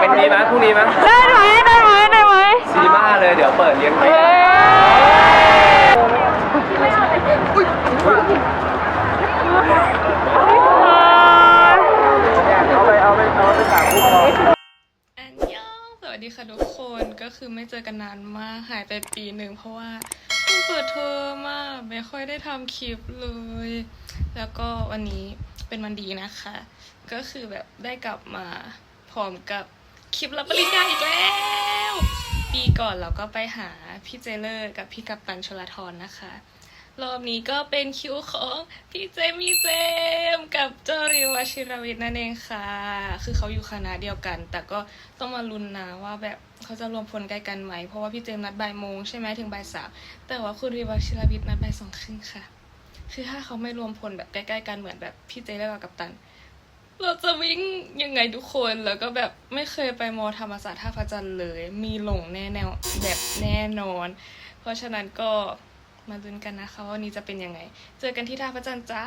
เป็นดีไหมพรุ่งนี้ไหมได้ไหมได้ไหมได้ไหมซีนีมาเลยเดี๋ยวเปิดเลี้ยงฟรีเฮ้ยเอาไปเอาไปเอาไปสามคู่พออันยองสวัสดีค่ะทุกคนก็คือไม่เจอกันนานมากหายไปปีหนึ่งเพราะว่าเพิ่งเปิดเทอมมากไม่ค่อยได้ทำคลิปเลย แล้วก็วันนี้เป็นวันดีนะคะ ก็คือแบบได้กลับมา พร้อมกับคลิปรับปริญญาอีกแล้ว ปีก่อนเราก็ไปหาพี่เจเลอร์กับพี่กัปตันชลทรนะคะ รอบนี้ก็เป็นคิวของพี่เจมีเจมส์กับเจอริววชิรวิทย์นั่นเองค่ะ คือเขาอยู่คณะเดียวกัน แต่ก็ต้องมาลุ้นนะว่าแบบเขาจะรวมพลใกล้กันไหม เพราะว่าพี่เจมส์นัดบ่ายโมงใช่ไหมถึงบ่ายสามแต่ว่าคุณริววชิรวิทย์นัดบ่ายสองครึ่งค่ะ คือถ้าเขาไม่รวมพลแบบใกล้ ๆ กันเหมือนแบบพี่เจและกับกัปตัน เราจะวิ่งยังไงทุกคนแล้วก็แบบไม่เคยไปมอธรรมศาสตร์ท่าพระจันทร์เลย มีหลงแน่แนวแบบแน่นอน เพราะฉะนั้นก็มาลุ้นกันนะคะว่าวันนี้จะเป็นยังไง เจอกันที่ท่าพระจันทร์จ้า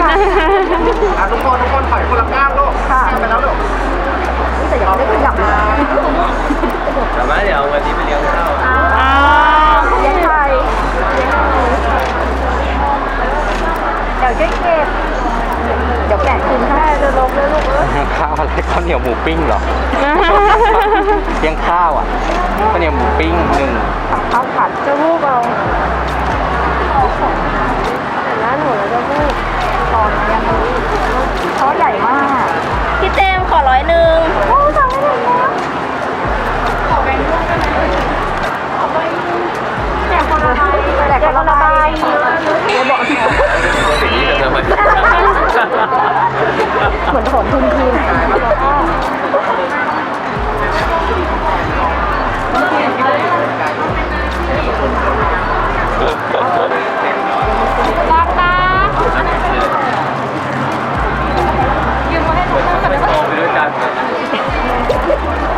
ค่ะทุกคนทุกคนถอยคนละก้าวลูกค่ะไปแล้วลูกแต่ยังไม่ขยับมาแต่ว่เดี๋ยววันนี้ไปเลี้ยงข้าวอ้าวเลี้ยงใครเดี๋ยวจะเก็บเดี๋ยวแกะกินแค่จะลงเลยลูกเอ้ยข้าวอะไรข้าวเหนียวหมูปิ้งเหรอเลี้ยงข้าวอะข้าวเหนียวหมูปิ้งหนึ่งครั เหมือนผลทุนทีมค่ะแล้วก็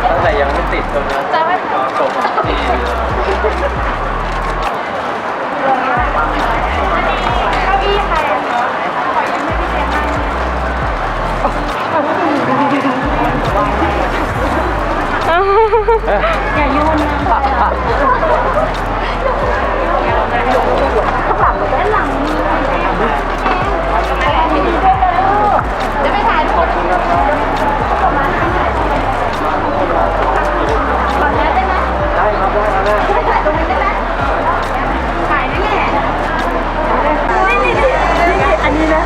ตั้งแต่ยังไม่ติดตรงนั้นจะไม่จบ อย่าโยนนะข้างหลังด้านหลังจะไปถ่ายทุกคนประมาณนั้นตอนนี้ได้ไหมได้ครับได้ครับได้ถ่ายตรงนี้ได้ไหมถ่ายนั่นแหละนี่นี่อันนี้นะ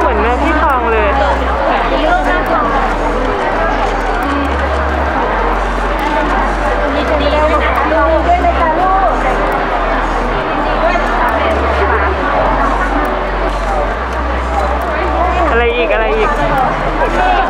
เหมือนเนื้อพี่ทองเลย อะไรอีกอะไรอีก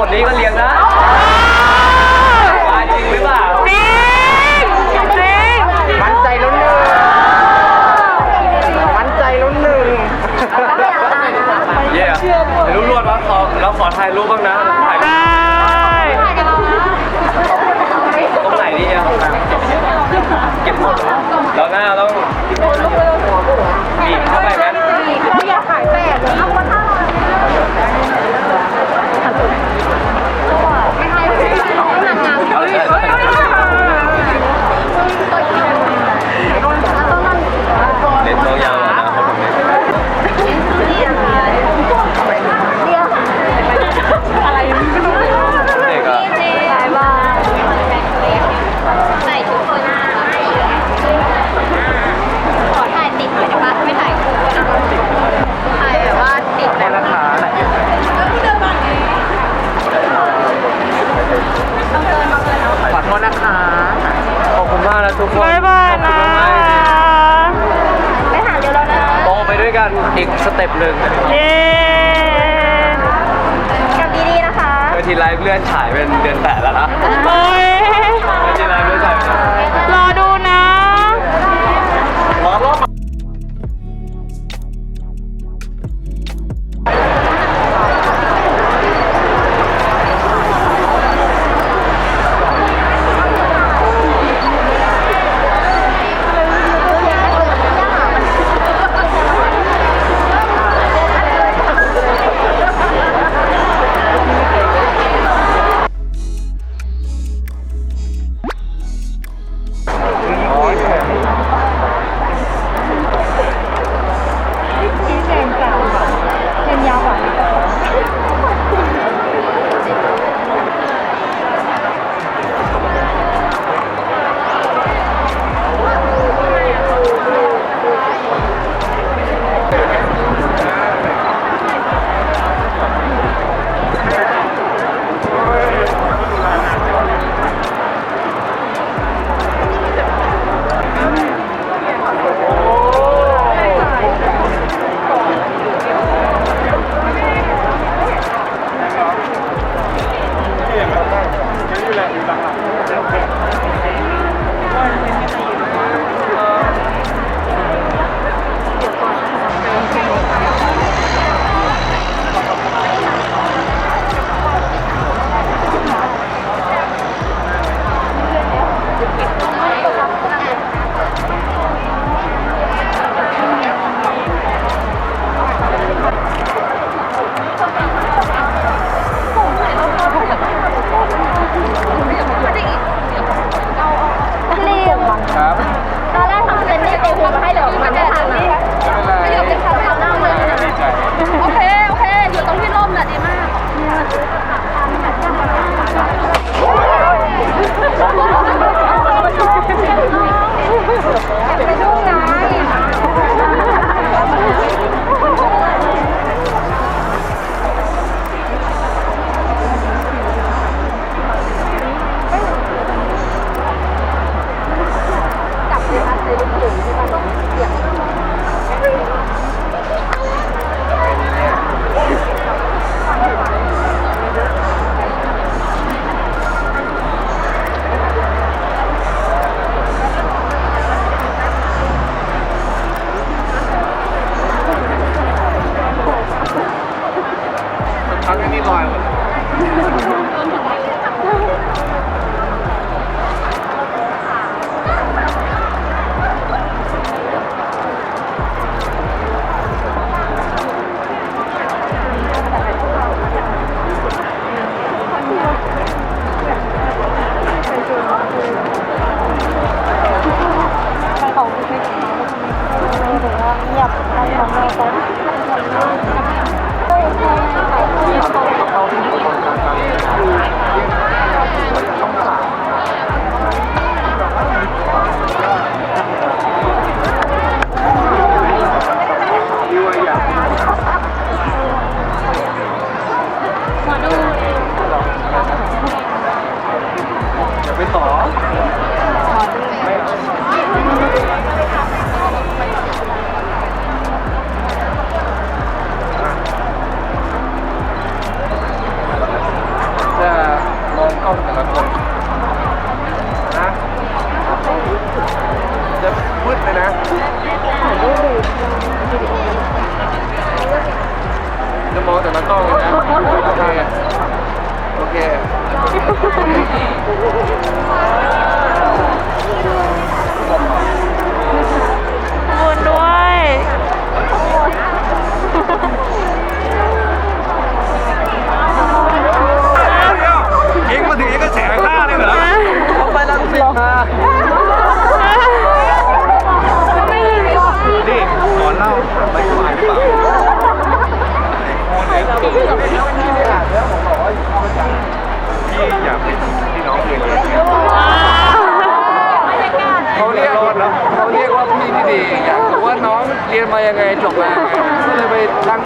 มดนี้ก็เลี้ยงนะ เต็ปหนึ่งเย้กับดีๆนะคะเวทีไลฟ์เลื่อนฉายเป็นเดือนแปดแล้วนะเวทีไลฟ์เลื่อน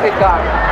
complicado.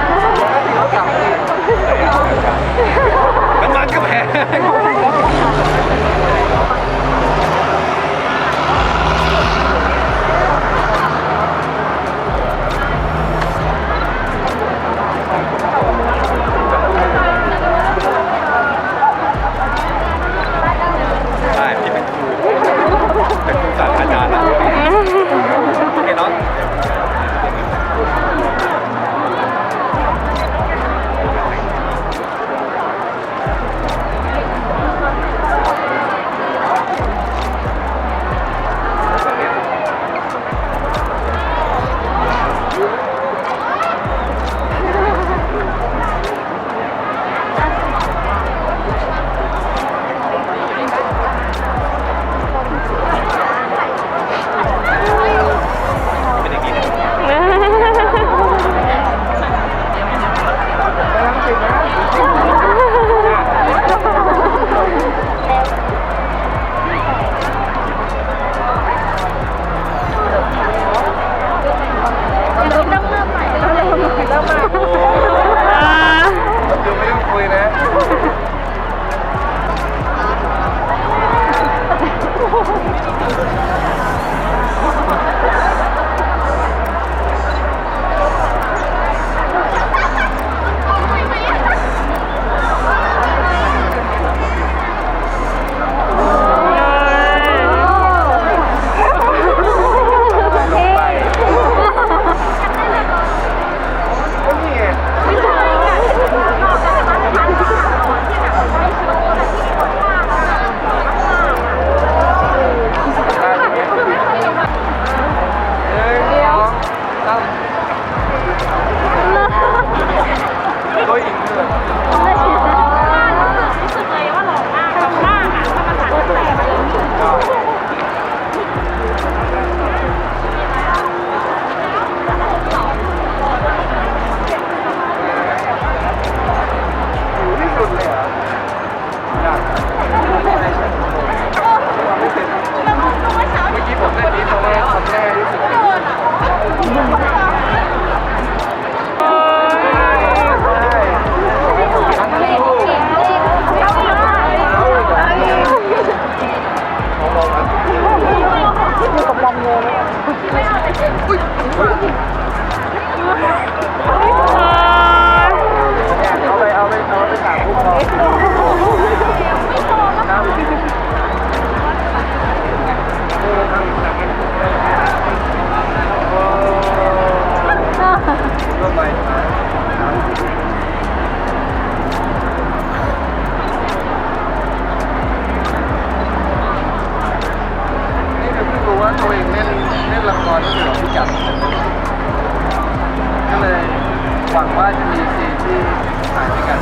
เอาไปเอาไปเอาไปสามคู่พอครับก็ไปนี่ เล่นละครที่หลวงพี่จับก็เลยหวังว่าจะมีซีนที่ถ่ายด้วยกัน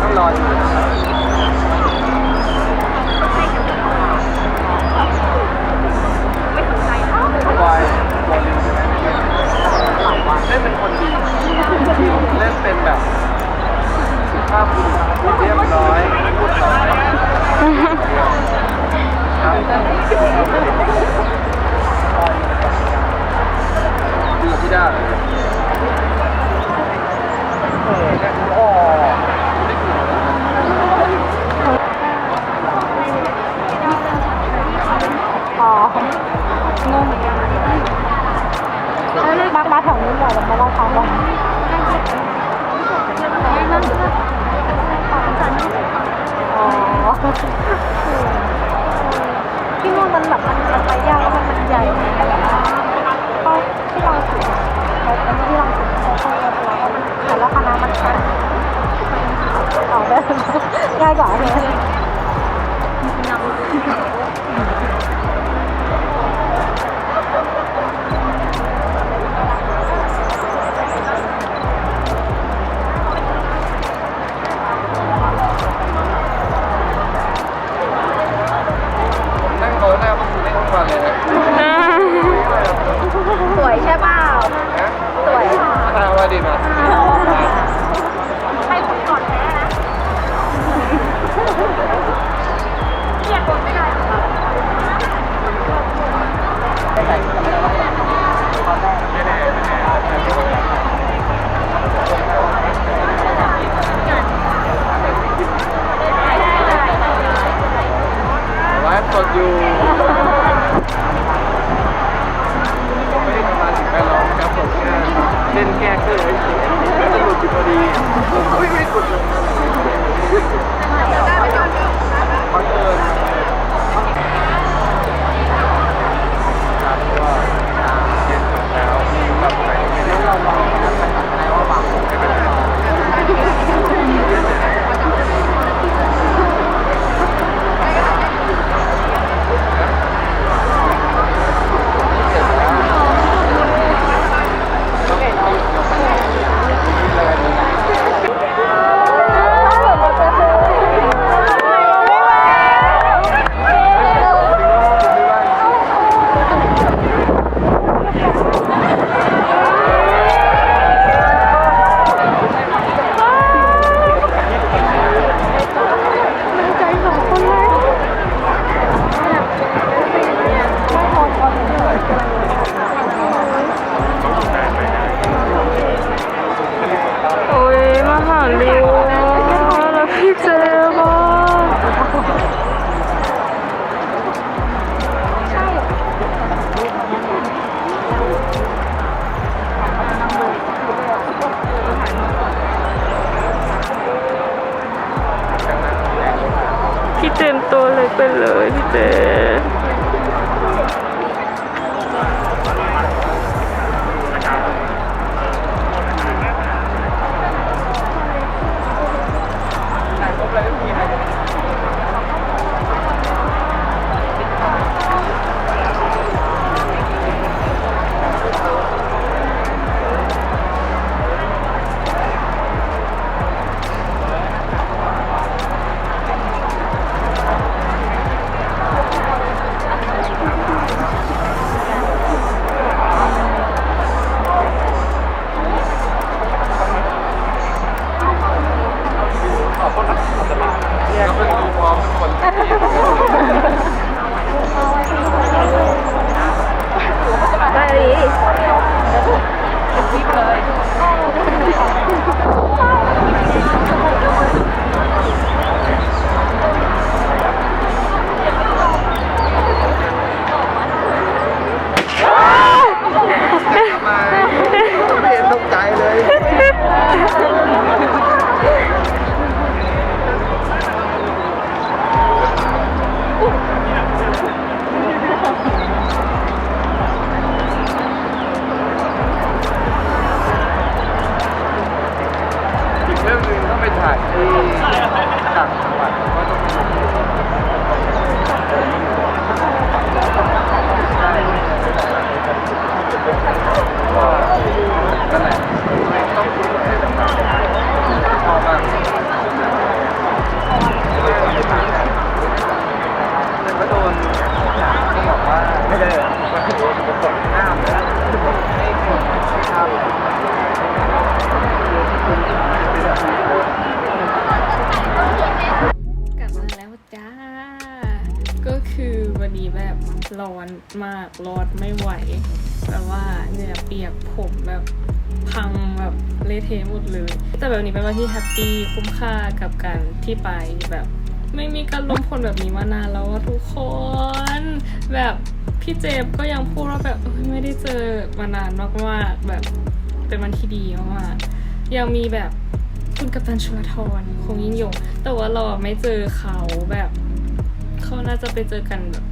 ต้องรอดูนะครับบอยบอยลินใช่ไหมเล่นเป็นคนดีเล่นเป็นแบบสุภาพบุรุษเรียบร้อยพูดน้อย ดีที่ได้เออเนี่ยอ๋อไม่ถูกอ๋องงเหมือนกันมามาแถวนี้บ่อยแล้วมาว่าเขาบ้างอ๋อ ที่นู่นมันแบบมันมันไปยากแล้วมันมันใหญ่ก็ที่เราถึงเราที่เราถึงเขาเขาเราเรามันแต่ละคณะมันชัดเอาได้ง่ายกว่าเลย พวกเล่นทั้งวันเลยนะสวยใช่เปล่า สวยทางว่าดีมา วันที่แฮปปี้คุ้มค่ากับการที่ไปแบบ ไม่มีการลมพลแบบนี้มานานแล้วทุกคน แบบพี่เจมก็ยังพูดว่าแบบไม่ได้เจอมานานมากๆแบบเป็นวันที่ดีมากๆยังมีแบบคุณกัปตันชลทรคงยิ่งยง แต่ว่าเราไม่เจอเขาแบบเขาน่าจะไปเจอกันแบบ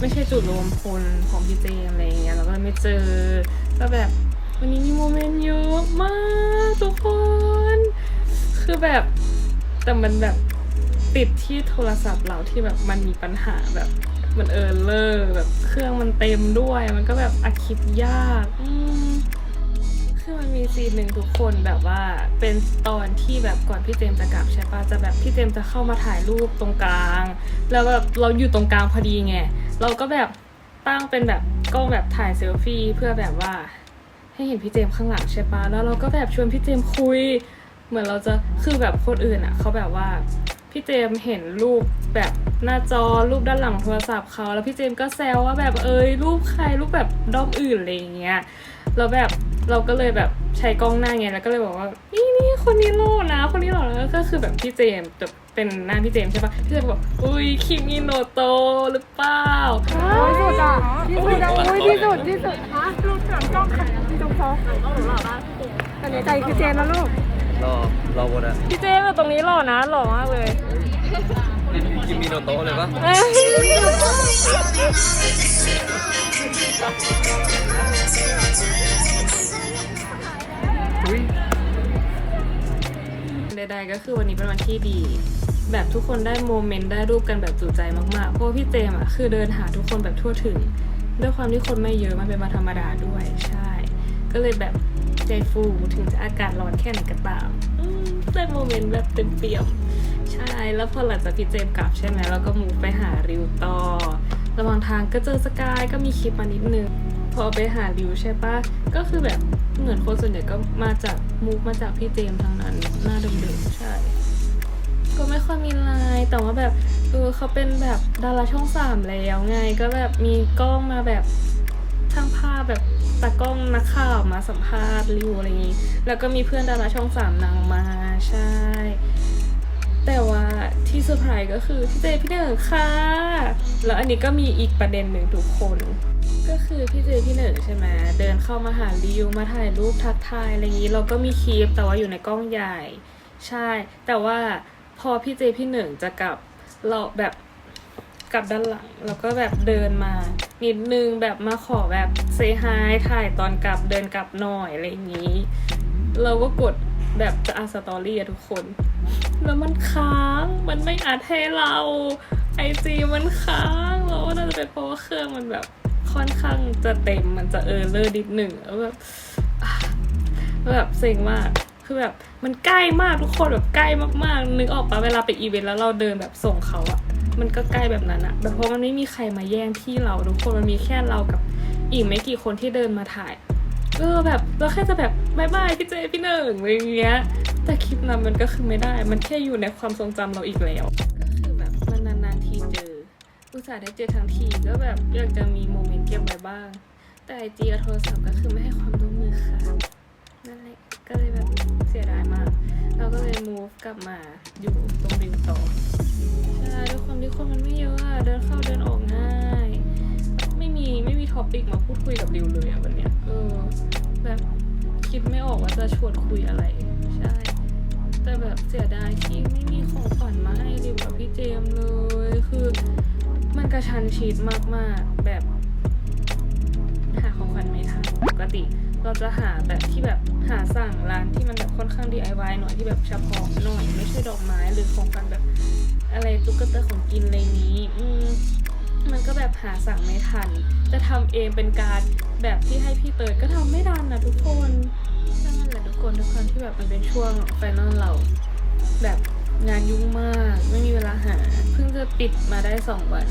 ไม่ใช่จุดรวมพลของพี่เจมอะไรอย่างเงี้ยเราก็ไม่เจอก็แบบ วันนี้มีโมเมนต์เยอะมากทุกคน คือแบบแต่มันแบบติดที่โทรศัพท์เราที่แบบมันมีปัญหาแบบมันเออเลอร์แบบเครื่องมันเต็มด้วย มันก็แบบอัดคลิปยากอืมคือมันมีซีนหนึ่งทุกคนแบบว่าเป็นตอนที่แบบก่อนพี่เจมจะกลับใช่ปะจะแบบพี่เจมจะเข้ามาถ่ายรูปตรงกลาง แล้วแบบเราอยู่ตรงกลางพอดีไง เราก็แบบตั้งเป็นแบบกล้องแบบถ่ายเซลฟี่เพื่อแบบว่า ให้เห็นพี่เจมข้างหลังใช่ปะแล้วเราก็แบบชวนพี่เจมคุย เหมือนเราจะคือแบบคนอื่นอะเขาแบบว่าพี่เจมเห็นรูปแบบหน้าจอรูปด้านหลังโทรศัพท์เขาแล้วพี่เจมก็แซวว่าแบบเอ้ยรูปใครรูปแบบด้อมอื่นอะไรอย่างเงี้ยแล้วแบบ เราก็เลยแบบใช้กล้องหน้าไงแล้วก็เลยบอกว่านี่นี่คนนี้โล่นะ คนนี้หล่อนะก็คือแบบพี่เจมส์จะเป็นหน้าพี่เจมส์ใช่ปะพี่เจมส์บอกอุ้ยคิมิโนโตะหรือเปล่าที่สุดอะที่สุดอะอุ้ยที่สุดที่สุดฮะลูกหลังกล้องค่ะที่ตรงท้องหลังกล้องหรือเปล่าบ้างแต่ในใจคือเจนนะลูกรอรอบนอะพี่เจนตรงนี้หล่อนะหล่อมากเลยนี่กินมีโนโตะเลยปะอุ้ย ใดๆก็คือวันนี้เป็นวันที่ดี แบบทุกคนได้โมเมนต์ได้รูปกันแบบจุใจมากๆ เพราะพี่เจมอะคือเดินหาทุกคนแบบทั่วถึง ด้วยความที่คนไม่เยอะมันเป็นวันธรรมดาด้วยใช่ ก็เลยแบบใจฟูถึงจะอากาศร้อนแค่ไหนก็ตามได้โมเมนต์แบบเต็มเปี่ยมใช่ แล้วพอหลังจากพี่เจมกลับใช่ไหมแล้วก็มูฟไปหาริวต่อระหว่างทางก็เจอสกายก็มีคลิปมานิดนึง พอไปหาริวใช่ปะก็คือแบบเหมือนคนส่วนใหญ่ก็มาจากมูฟมาจากพี่เจมทั้งนั้น หน้าเดิมๆใช่ ก็ไม่ค่อยมีไลน์แต่ว่าแบบเออเขาเป็นแบบดาราช่องสามแล้วไง ก็แบบมีกล้องมาแบบช่างภาพแบบตากล้องนักข่าวมาสัมภาษณ์ริวอะไรอย่างนี้ แล้วก็มีเพื่อนดาราช่องสามนางมาใช่ แต่ว่าที่เซอร์ไพรส์ก็คือพี่เจพี่เนิร์ค่ะ แล้วอันนี้ก็มีอีกประเด็นหนึ่งทุกคน ก็คือพี่เจพี่เนิร์ใช่ไหมเดินเข้ามาหาริวมาถ่ายรูปทักทายอะไรอย่างนี้ เราก็มีคลิปแต่ว่าอยู่ในกล้องใหญ่ ใช่ แต่ว่าพอพี่เจพี่หนึ่งจะกลับเราแบบกลับด้านหลังแล้วก็แบบเดินมา นิดนึงแบบมาขอแบบเซฮายถ่ายตอนกลับเดินกลับหน่อยอะไรอย่างนี้ เราก็กดแบบจะอัดสตอรี่อะทุกคน แล้วมันค้างมันไม่อัดให้เราไอจีมันค้างแล้วน่าจะเป็นเพราะว่าเครื่องมันแบบ ค่อนข้างจะเต็มมันจะเออเลอร์นิดหนึ่งแล้วแบบแบบเซ็งมาก คือแบบมันใกล้มากทุกคนแบบใกล้มากๆ นึกออกปะเวลาไปอีเวนต์แล้วเราเดินแบบส่งเขาอะมันก็ใกล้แบบนั้นอะแบบเพราะมันไม่มีใครมาแย่งที่เราทุกคนมันมีแค่เรากับอีกไม่กี่คนที่เดินมาถ่าย เออแบบเราแค่จะแบบบายบายพี่เจพี่หนึ่งอะไรอย่างเงี้ย แต่คลิปนั้นมันก็คือไม่ได้ มันแค่อยู่ในความทรงจำเราอีกแล้ว อุตส่าห์ได้เจอทั้งทีก็แบบอยากจะมีโมเมนต์เก็บไว้บ้าง แต่ไอจีกับโทรศัพท์ก็คือไม่ให้ความร่วมมือค่ะ นั่นแหละก็เลยแบบเสียดายมาก เราก็เลย move กลับมาอยู่ตรงริวต่อใช่ด้วยความที่คนมันไม่เยอะอะเดินเข้าเดินออกง่าย ไม่มีไม่มีท็อปิกมาพูดคุยกับริวเลยอะวันเนี้ยเออแบบคิดไม่ออกว่าจะชวนคุยอะไรใช่ แต่แบบเสียดายที่ไม่มีของขวัญมาให้ริวกับพี่เจมเลยคือ กระชันชิดมากๆ แบบหาของขวัญไม่ทันปกติ เราจะหาแบบที่แบบหาสั่งร้านที่มันแบบค่อนข้าง DIY หน่อยที่แบบเฉพาะหน่อยไม่ใช่ดอกไม้หรือของกันแบบอะไรตุ๊กตาของกินอะไรนี้อืมมันก็แบบหาสั่งไม่ทัน จะทำเองเป็นการแบบที่ให้พี่เติร์ดก็ทำไม่ทันนะทุกคนนั่นแหละทุกคนทุกคนที่แบบมันเป็นช่วงไฟนอลเรา แบบงานยุ่งมาก ไม่มีเวลาหา เพิ่งจะปิดมาได้สองวัน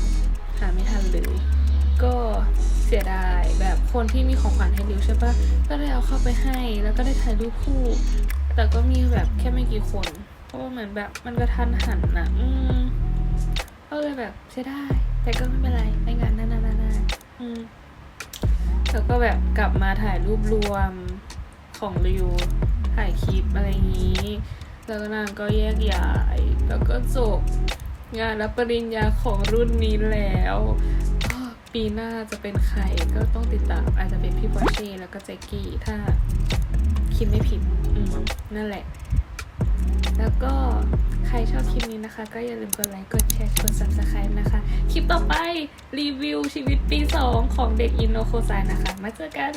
าไม่ทันเลย ก็เสียดายแบบคนที่มีของขวัญให้ริวใช่ปะก็ได้เอาเข้าไปให้แล้วก็ได้ถ่ายรูปคู่ แต่ก็มีแบบแค่ไม่กี่คน เพราะว่าเหมือนแบบมันก็ทันหันนะอืมก็เลยแบบเสียดายแต่ก็ไม่เป็นไรในงานหน้าๆๆอืมแล้วก็แบบกลับมาถ่ายรูปรวมของริวถ่ายคลิปอะไรอย่างนี้ แล้วก็นางก็แยกย้าย แล้วก็จบ งานรับปริญญาของรุ่นนี้แล้วปีหน้าจะเป็นใครก็ต้องติดตามอาจจะเป็นพี่บอชเช่แล้วก็แจ็กกี้ถ้าคิดไม่ผิดนั่นแหละ แล้วก็ใครชอบคลิปนี้นะคะ ก็อย่าลืมกดไลค์กดแชร์กด subscribe นะคะ คลิปต่อไปรีวิวชีวิตปี 2 ของเด็กอินโนโคไซนะคะ มาเจอกัน